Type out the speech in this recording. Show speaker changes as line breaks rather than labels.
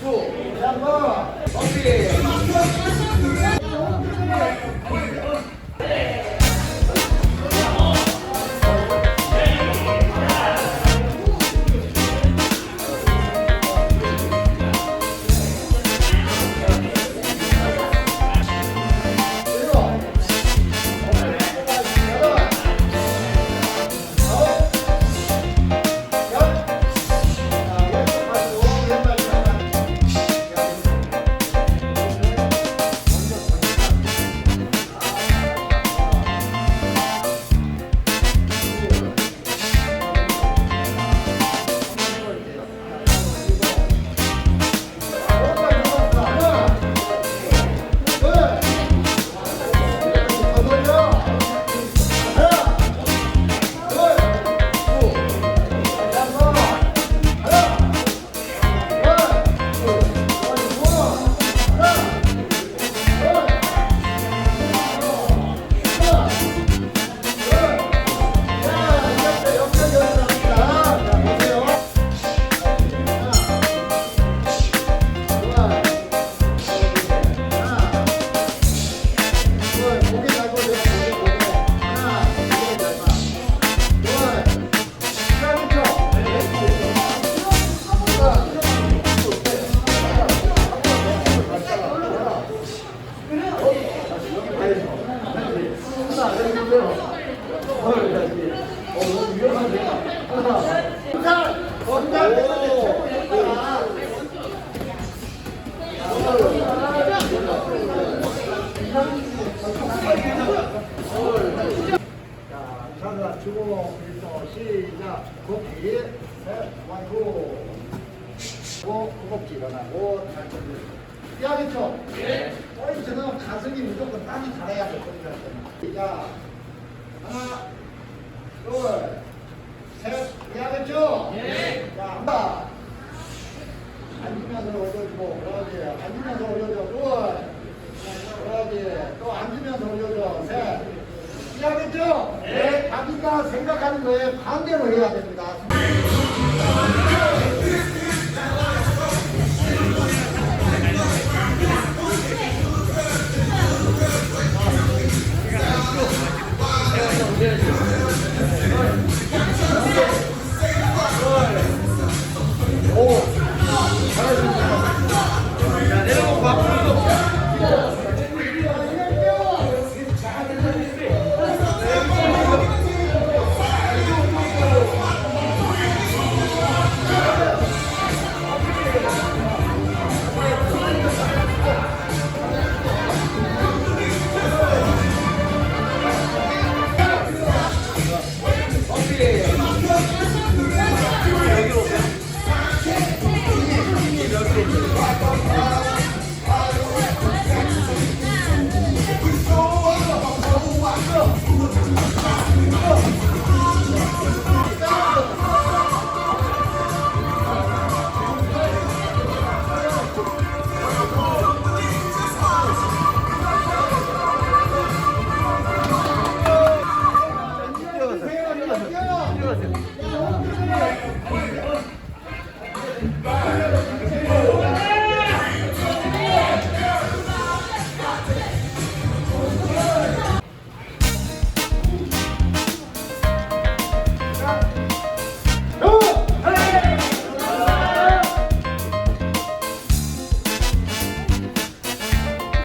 쭉. 한번. 오케 자, 주고 일도 시작. 걷기 셋, 완투. 고 허벅지 일어나고 잘 걷기. 이해하겠죠? 네. 포인트는 가슴이 무조건 땀이 달아야 될 거니까. 자, 하나, 둘, 셋, 이해하겠죠? 네. 자, 한다. 앉으면서 올려주고, 그러지. 앉으면서 올려줘. 둘. 그러지. 또 앉으면서 올려줘. 셋. 이해하겠죠? 네. 자기가 생각하는 거에 반대로 해야 됩니다.